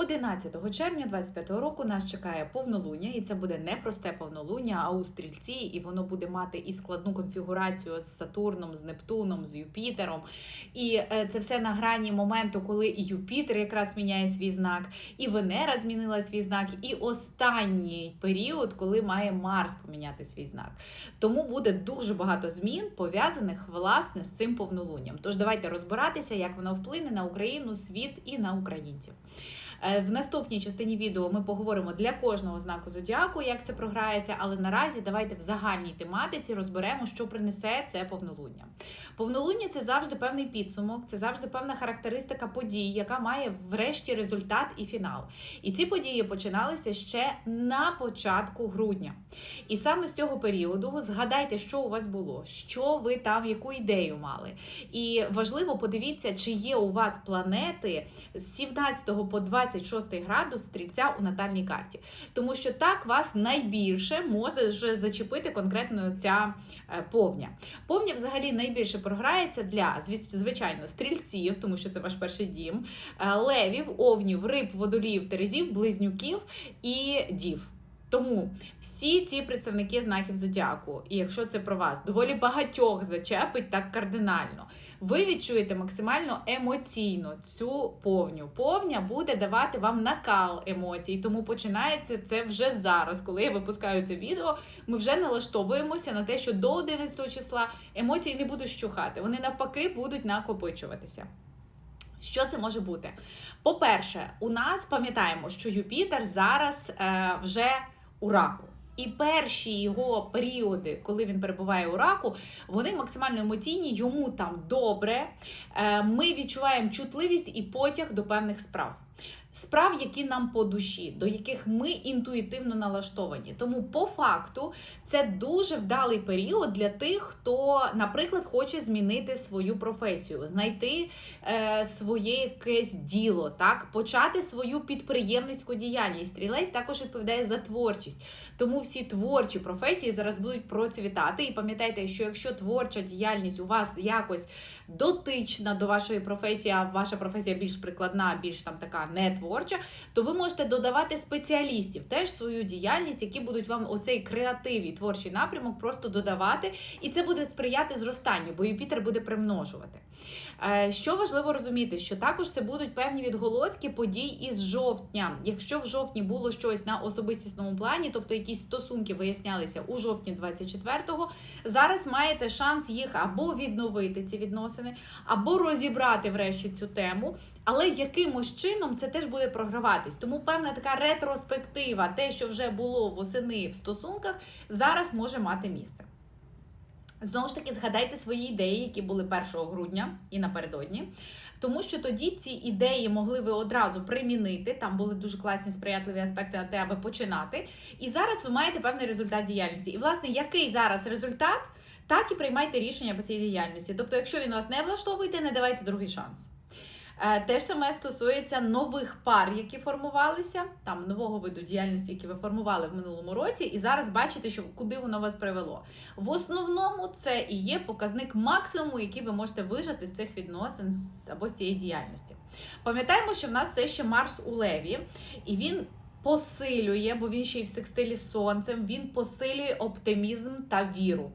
11 червня 25 року нас чекає повнолуння, і це буде не просте повнолуння, а у стрільці, і воно буде мати і складну конфігурацію з Сатурном, з Нептуном, з Юпітером. І е, це все на грані моменту, коли і Юпітер якраз міняє свій знак, і Венера змінила свій знак, і останній період, коли має Марс поміняти свій знак. Тому буде дуже багато змін пов'язаних власне з цим повнолунням. Тож давайте розбиратися, як воно вплине на Україну, світ і на українців. Е, В наступній частині відео ми поговоримо для кожного знаку зодіаку, як це програється, але наразі давайте в загальній тематиці розберемо, що принесе це повнолуння. Повнолуння це завжди певний підсумок, це завжди певна характеристика подій, яка має врешті результат і фінал. І ці події починалися ще на початку грудня. І саме з цього періоду згадайте, що у вас було, що ви там, яку ідею мали. І важливо подивіться, чи є у вас планети з 17 по 26 градус стрільця у натальній карті. Тому що так вас найбільше може зачепити конкретно ця е, повня. Повня взагалі найбільше програється для звичайно стрільців, тому що це ваш перший дім, е, левів, овнів, риб, водолів, терезів, близнюків і дів. Тому всі ці представники знаків зодіаку, і якщо це про вас, доволі багатьох зачепить так кардинально. Ви відчуєте максимально емоційно цю повню. Повня буде давати вам накал емоцій, тому починається це вже зараз. Коли я випускаю це відео, ми вже налаштовуємося на те, що до 11 числа емоції не будуть щухати, вони навпаки будуть накопичуватися. Що це може бути? По-перше, у нас пам'ятаємо, що Юпітер зараз е, вже у раку. І перші його періоди, коли він перебуває у раку, вони максимально емоційні, йому там добре. Е, Ми відчуваємо чутливість і потяг до певних справ. Справ, які нам по душі, до яких ми інтуїтивно налаштовані. Тому, по факту, це дуже вдалий період для тих, хто, наприклад, хоче змінити свою професію, знайти е, своє якесь діло, так, почати свою підприємницьку діяльність. Стрілець також відповідає за творчість. Тому всі творчі професії зараз будуть процвітати. І пам'ятайте, що якщо творча діяльність у вас якось дотична до вашої професії, а ваша професія більш прикладна, більш там така не творча, то ви можете додавати спеціалістів теж свою діяльність, які будуть вам оцей креатив і творчий напрямок просто додавати, і це буде сприяти зростанню, бо Юпітер буде примножувати. Е, Що важливо розуміти, що також це будуть певні відголоски подій із жовтня. Якщо в жовтні було щось на особистісному плані, тобто якісь стосунки вияснялися у жовтні 24-го, зараз маєте шанс їх або відновити ці відносини, або розібрати врешті цю тему. Але якимось чином це теж буде програватись. Тому певна така ретроспектива, те, що вже було восени в стосунках, зараз може мати місце. Знову ж таки, згадайте свої ідеї, які були 1 грудня і напередодні, тому що тоді ці ідеї могли ви одразу примінити. Там були дуже класні сприятливі аспекти на те, аби починати. І зараз ви маєте певний результат діяльності. І, власне, який зараз результат, так і приймайте рішення по цій діяльності. Тобто, якщо він вас не влаштовує, не давайте другий шанс. Е, Те ж саме стосується нових пар, які формувалися, там нового виду діяльності, які ви формували в минулому році, і зараз бачите, що куди воно вас привело. В основному це і є показник максимуму, який ви можете вижити з цих відносин або з цієї діяльності. Пам'ятаємо, що в нас все ще Марс у Леві, і він. Посилює, бо він ще й в секстилі з сонцем, він посилює оптимізм та віру.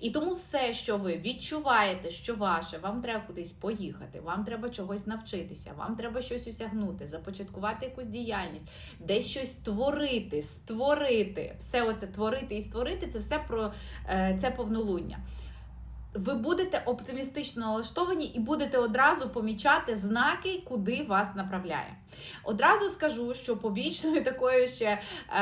І тому все, що ви відчуваєте, що ваше, вам треба кудись поїхати, вам треба чогось навчитися, вам треба щось осягнути, започаткувати якусь діяльність, десь щось творити, створити. Все оце творити і створити це все про е, це повнолуння. Ви будете оптимістично налаштовані і будете одразу помічати знаки, куди вас направляє. Одразу скажу, що побічною такою ще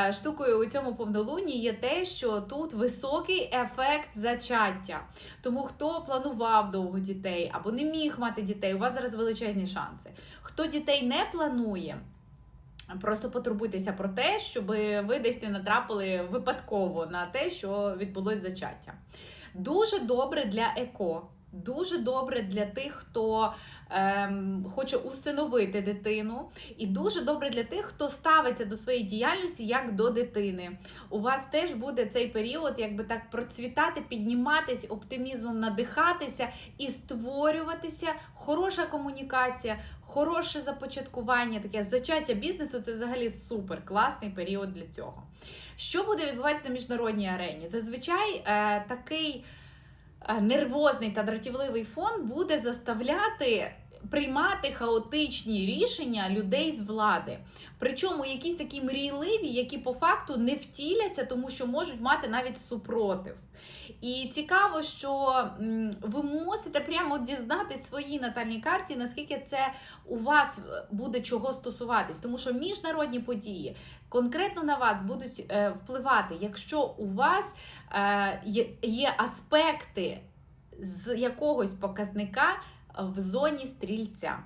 е, штукою у цьому повнолунні є те, що тут високий ефект зачаття. Тому хто планував довго дітей або не міг мати дітей, у вас зараз величезні шанси. Хто дітей не планує. Просто потурбуйтеся про те, щоб ви десь не натрапили випадково на те, що відбулось зачаття. Дуже добре для еко. Дуже добре для тих, хто ем, хоче усиновити дитину, і дуже добре для тих, хто ставиться до своєї діяльності як до дитини. У вас теж буде цей період, якби так процвітати, підніматись оптимізмом, надихатися і створюватися. Хороша комунікація, хороше започаткування, таке зачаття бізнесу це взагалі супер класний період для цього. Що буде відбуватися на міжнародній арені? Зазвичай е, такий нервозний та дратівливий фон буде заставляти. Приймати хаотичні рішення людей з влади, причому якісь такі мрійливі, які по факту не втіляться, тому що можуть мати навіть супротив. І цікаво, що ви мусите прямо дізнатись своїй натальній карті, наскільки це у вас буде чого стосуватись, тому що міжнародні події конкретно на вас будуть е, впливати, якщо у вас е, є аспекти з якогось показника в зоні стрільця.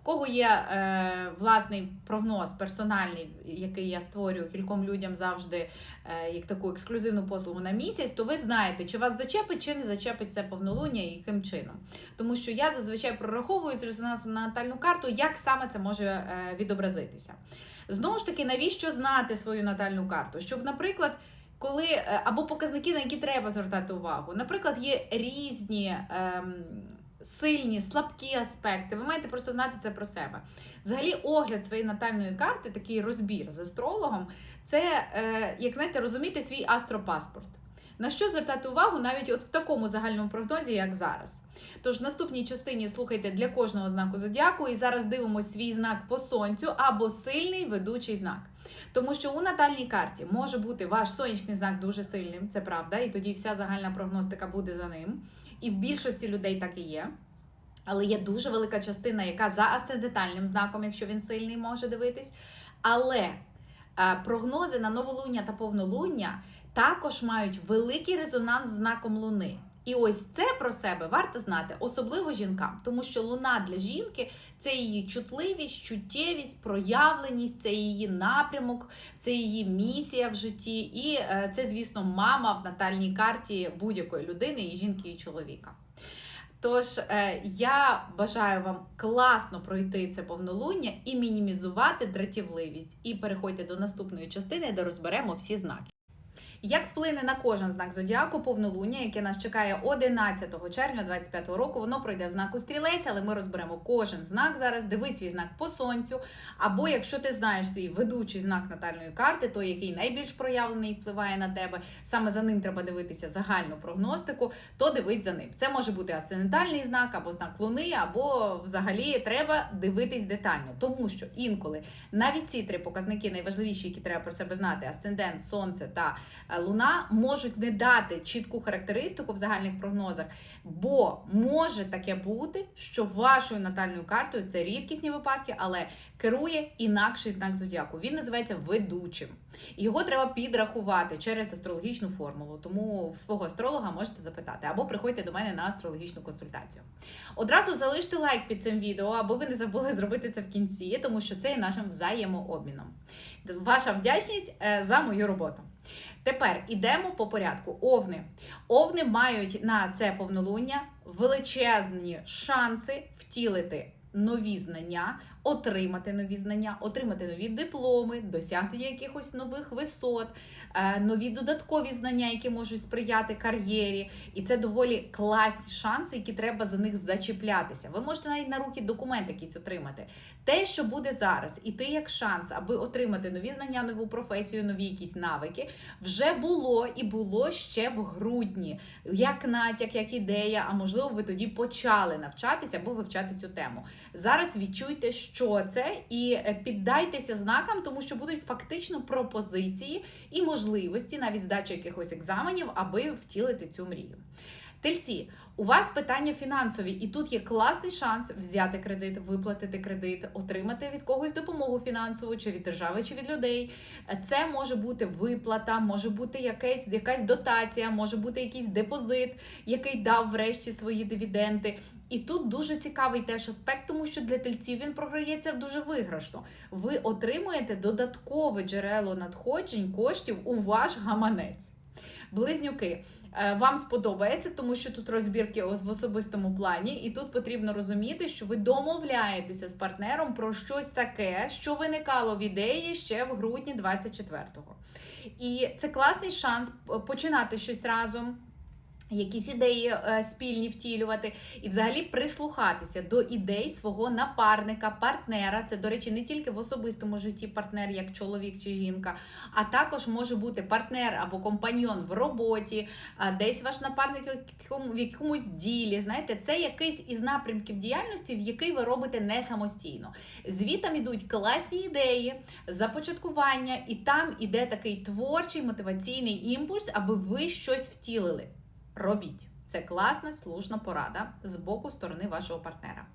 В кого є е, власний прогноз персональний, який я створюю кільком людям завжди е, як таку ексклюзивну послугу на місяць, то ви знаєте, чи вас зачепить, чи не зачепить це повнолуння і яким чином. Тому що я зазвичай прораховую з резонансом на натальну карту, як саме це може е, відобразитися. Знову ж таки, навіщо знати свою натальну карту? Щоб, наприклад, коли е, або показники, на які треба звертати увагу. Наприклад, є різні ем, сильні, слабкі аспекти. Ви маєте просто знати це про себе. Взагалі, огляд своєї натальної карти, такий розбір з астрологом, це, е, як знаєте, розуміти свій астропаспорт. На що звертати увагу навіть от в такому загальному прогнозі, як зараз. Тож в наступній частині слухайте для кожного знаку зодіаку, і зараз дивимося свій знак по сонцю або сильний ведучий знак. Тому що у натальній карті може бути ваш сонячний знак дуже сильним, це правда, і тоді вся загальна прогностика буде за ним. І в більшості людей так і є. Але є дуже велика частина, яка за асцендентальним знаком, якщо він сильний, може дивитись. Але е, прогнози на новолуння та повнолуння також мають великий резонанс з знаком Луни. І ось це про себе варто знати, особливо жінкам, тому що луна для жінки це її чутливість, чуттєвість, проявленість, це її напрямок, це її місія в житті, і е, це, звісно, мама в натальній карті будь-якої людини, і жінки, і чоловіка. Тож е, я бажаю вам класно пройти це повнолуння і мінімізувати дратівливість. І переходьте до наступної частини, де розберемо всі знаки. Як вплине на кожен знак зодіаку повнолуння, яке нас чекає 11 червня 25 року, воно пройде в знаку стрілець, але ми розберемо кожен знак зараз. Дивись свій знак по сонцю. Або якщо ти знаєш свій ведучий знак натальної карти, той, який найбільш проявлений впливає на тебе, саме за ним треба дивитися загальну прогностику, то дивись за ним. Це може бути асцендентальний знак, або знак луни, або взагалі треба дивитись детально, тому що інколи навіть ці три показники найважливіші, які треба про себе знати: асцендент, сонце та Луна можуть не дати чітку характеристику в загальних прогнозах, бо може таке бути, що вашою натальною картою це рідкісні випадки, але керує інакший знак зодіаку. Він називається ведучим. Його треба підрахувати через астрологічну формулу. Тому свого астролога можете запитати, або приходьте до мене на астрологічну консультацію. Одразу залиште лайк під цим відео, аби ви не забули зробити це в кінці, тому що це є нашим взаємообміном. Ваша вдячність е, за мою роботу. Тепер ідемо по порядку. Овни. Овни мають на це повнолуння величезні шанси втілити нові знання, отримати нові знання, отримати нові дипломи, досягти якихось нових висот, нові додаткові знання, які можуть сприяти кар'єрі. І це доволі класні шанси, які треба за них зачіплятися. Ви можете навіть на руки документ якийсь отримати. Те, що буде зараз, і ти як шанс, аби отримати нові знання, нову професію, нові якісь навики, вже було і було ще в грудні, як натяк, як ідея, а можливо, ви тоді почали навчатися або вивчати цю тему. Зараз відчуйте, що це, і е, піддайтеся знакам, тому що будуть фактично пропозиції і можливості, навіть здачі якихось екзаменів, аби втілити цю мрію. Тельці, у вас питання фінансові, і тут є класний шанс взяти кредит, виплатити кредит, отримати від когось допомогу фінансову, чи від держави, чи від людей. Це може бути виплата, може бути якась, якась дотація, може бути якийсь депозит, який дав врешті свої дивіденди. І тут дуже цікавий теж аспект, тому що для тельців він програється дуже виграшно. Ви отримуєте додаткове джерело надходжень коштів у ваш гаманець. Близнюки. е, Вам сподобається, тому що тут розбірки в особистому плані, і тут потрібно розуміти, що ви домовляєтеся з партнером про щось таке, що виникало в ідеї ще в грудні 24-го. І це класний шанс починати щось разом. Якісь ідеї е, спільні втілювати, і взагалі прислухатися до ідей свого напарника, партнера. Це, до речі, не тільки в особистому житті партнер, як чоловік чи жінка, а також може бути партнер або компаньйон в роботі, десь ваш напарник в якому- в якомусь ділі. Знаєте, це якийсь із напрямків діяльності, в який ви робите не самостійно. Звітам ідуть класні ідеї, започаткування, і там іде такий творчий мотиваційний імпульс, аби ви щось втілили. Робіть. Це класна, слушна порада з боку сторони вашого партнера.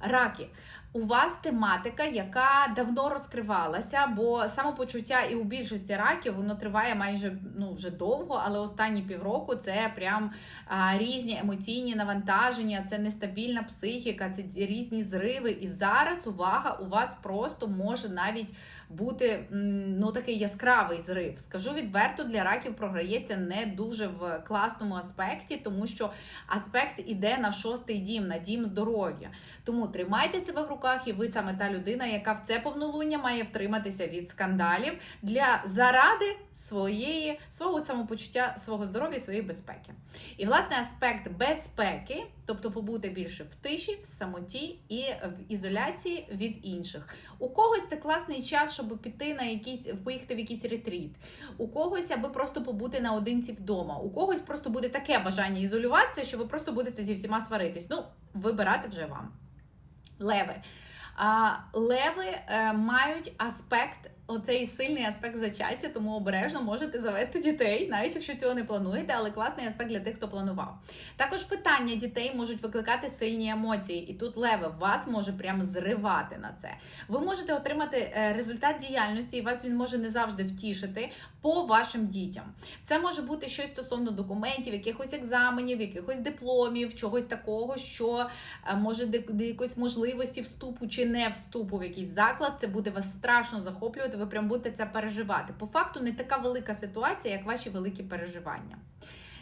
Раки, у вас тематика, яка давно розкривалася, бо самопочуття і у більшості раків воно триває майже ну вже довго, але останні півроку це прям а, різні емоційні навантаження, це нестабільна психіка, це різні зриви. І зараз увага, у вас просто може навіть бути ну такий яскравий зрив. Скажу відверто, для раків програється не дуже в класному аспекті, тому що аспект іде на шостий дім, на дім здоров'я. Тому тримайте себе в руках, і ви саме та людина, яка в це повнолуння має втриматися від скандалів для заради своєї свого самопочуття, свого здоров'я, своєї безпеки. І власне аспект безпеки, тобто побути більше в тиші, в самоті і в ізоляції від інших. У когось це класний час, щоб піти на якийсь поїхати в якийсь ретріт. У когось, аби просто побути наодинці вдома. У когось просто буде таке бажання ізолюватися, що ви просто будете зі всіма сваритись. Ну, вибирати вже вам. Леви. Леви е, мають аспект, оцей сильний аспект зачаття, тому обережно можете завести дітей, навіть якщо цього не плануєте, але класний аспект для тих, хто планував. Також питання дітей можуть викликати сильні емоції, і тут леви вас може прямо зривати на це. Ви можете отримати е, результат діяльності, і вас він може не завжди втішити по вашим дітям. Це може бути щось стосовно документів, якихось екзаменів, якихось дипломів, чогось такого, що е, може де якоїсь можливості вступу чи не вступу в якийсь заклад. Це буде вас страшно захоплювати. Ви прям будете це переживати. По факту не така велика ситуація, як ваші великі переживання.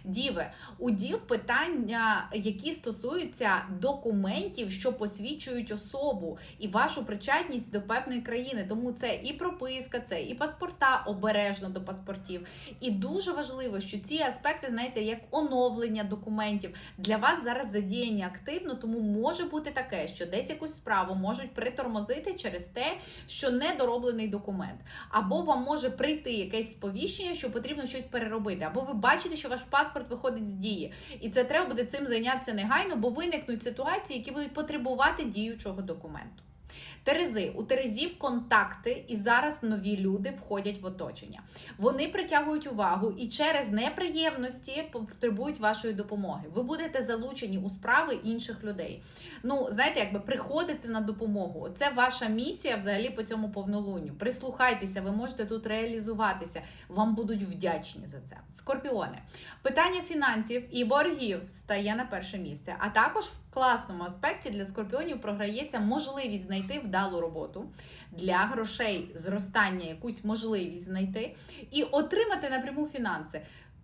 Діви, у дів питання, які стосуються документів, що посвідчують особу і вашу причетність до певної країни. Тому це і прописка, це і паспорта обережно до паспортів. І дуже важливо, що ці аспекти, знаєте, як оновлення документів для вас зараз задіяні активно, тому може бути таке, що десь якусь справу можуть притормозити через те, що недороблений документ, або вам може прийти якесь сповіщення, що потрібно щось переробити, або ви бачите, що ваш паспорт виходить з дії, і це треба буде цим зайнятися негайно, бо виникнуть ситуації, які будуть потребувати діючого документу. Терези у Терезів контакти, і зараз нові люди входять в оточення. Вони притягують увагу і через неприємності потребують вашої допомоги. Ви будете залучені у справи інших людей. Ну, знаєте, якби приходити на допомогу. Це ваша місія взагалі по цьому повнолунню. Прислухайтеся, ви можете тут реалізуватися. Вам будуть вдячні за це. Скорпіони. Питання фінансів і боргів стає на перше місце. А також в класному аспекті для скорпіонів програється можливість знайти вдалу роботу для грошей, зростання, якусь можливість знайти і отримати напряму фінанси.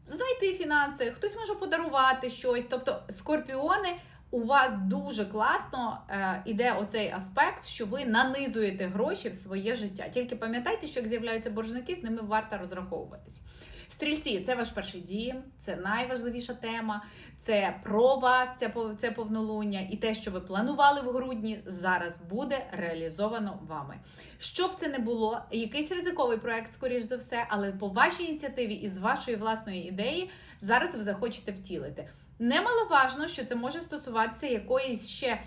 Знайти фінанси, хтось може подарувати щось. Тобто, скорпіони. У вас дуже класно е, іде оцей аспект, що ви нанизуєте гроші в своє життя. Тільки пам'ятайте, що як з'являються боржники, з ними варто розраховуватись. Стрільці, це ваш перший дім, це найважливіша тема. Це про вас, це це повнолуння, і те, що ви планували в грудні, зараз буде реалізовано вами. Щоб це не було, якийсь ризиковий проект, скоріш за все, але по вашій ініціативі і з вашої власної ідеї зараз ви захочете втілити. Немаловажно, що це може стосуватися якоїсь ще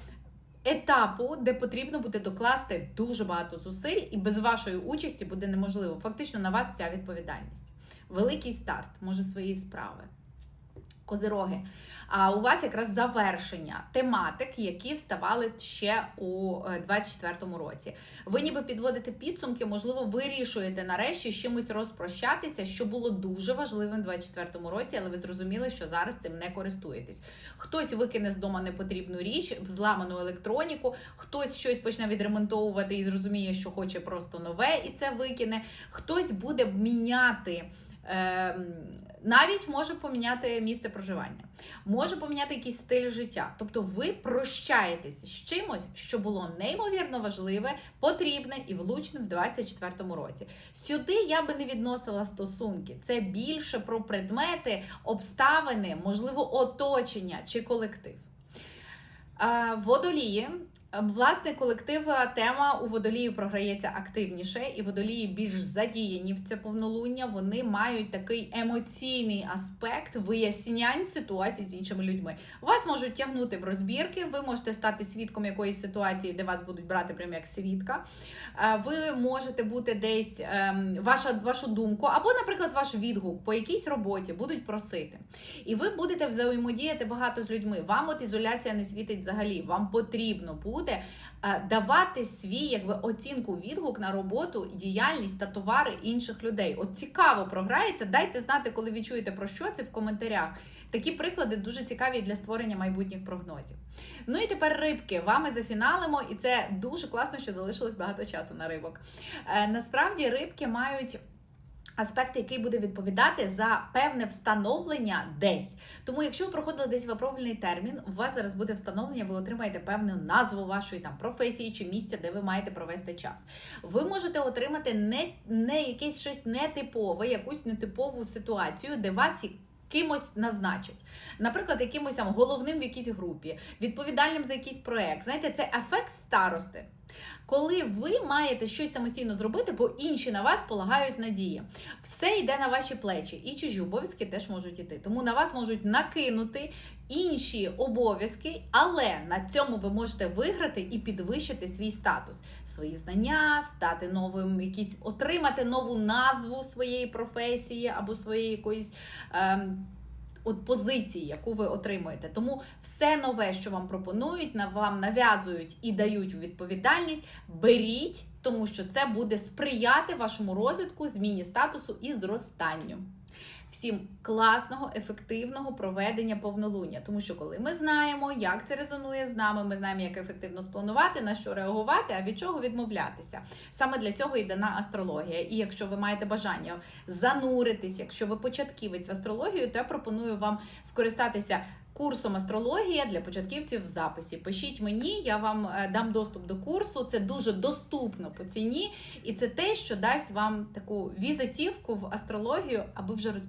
етапу, де потрібно буде докласти дуже багато зусиль, і без вашої участі буде неможливо. Фактично на вас вся відповідальність. Великий старт може свої справи. Козироги. А у вас якраз завершення тематик, які вставали ще у е, 24-му році. Ви ніби підводите підсумки, можливо, вирішуєте нарешті з чимось розпрощатися, що було дуже важливим у 24-му році, але ви зрозуміли, що зараз цим не користуєтесь. Хтось викине з дому непотрібну річ, зламану електроніку, хтось щось почне відремонтовувати і зрозуміє, що хоче просто нове, і це викине. Хтось буде міняти навіть може поміняти місце проживання, може поміняти якийсь стиль життя. Тобто ви прощаєтесь з чимось, що було неймовірно важливе, потрібне і влучне в 24-му році. Сюди я би не відносила стосунки. Це більше про предмети, обставини, можливо, оточення чи колектив. Е, Водолії. Е, Власне, колективна тема у водолію програється активніше, і водолії більш задіяні в це повнолуння. Вони мають такий емоційний аспект вияснянь ситуацій з іншими людьми. Вас можуть тягнути в розбірки, ви можете стати свідком якоїсь ситуації, де вас будуть брати прямо як свідка. Е, Ви можете бути десь ем, ваша вашу думку, або, наприклад, ваш відгук по якійсь роботі будуть просити. І ви будете взаємодіяти багато з людьми. Вам от ізоляція не світить взагалі. Вам потрібно буде е, давати свій якби оцінку відгук на роботу, діяльність та товари інших людей. От цікаво програється. Дайте знати, коли ви чуєте про що це в коментарях. Такі приклади дуже цікаві для створення майбутніх прогнозів. Ну і тепер рибки. Вами зафіналимо, і це дуже класно, що залишилось багато часу на рибок. Е, насправді рибки мають. Аспект, який буде відповідати за певне встановлення десь. Тому, якщо ви проходили десь випробувальний термін, у вас зараз буде встановлення, ви отримаєте певну назву вашої там професії чи місця, де ви маєте провести час. Ви можете отримати не, не якесь щось нетипове, якусь нетипову ситуацію, де вас кимось назначать. Наприклад, якимось там головним в якійсь групі, відповідальним за якийсь проект. Знаєте, це ефект старости. Коли ви маєте щось самостійно зробити, бо інші на вас полагають надії. Все йде на ваші плечі, і чужі обов'язки теж можуть іти. Тому на вас можуть накинути інші обов'язки, але на цьому ви можете виграти і підвищити свій статус, свої знання, стати новим, якісь отримати нову назву своєї професії або своєї якоїсь. Ем, От позиції, яку ви отримуєте. Тому все нове, що вам пропонують, вам нав'язують і дають відповідальність, беріть, тому що це буде сприяти вашому розвитку, зміні статусу і зростанню. Всім класного, ефективного проведення повнолуння. Тому що коли ми знаємо, як це резонує з нами, ми знаємо, як ефективно спланувати, на що реагувати, а від чого відмовлятися. Саме для цього і дана астрологія. І якщо ви маєте бажання зануритись, якщо ви початківець в астрологію, то я пропоную вам скористатися. Курсом астрологія для початківців в записі. Пишіть мені, я вам е, дам доступ до курсу. Це дуже доступно по ціні, і це те, що дасть вам таку візитівку в астрологію, аби вже розбирати.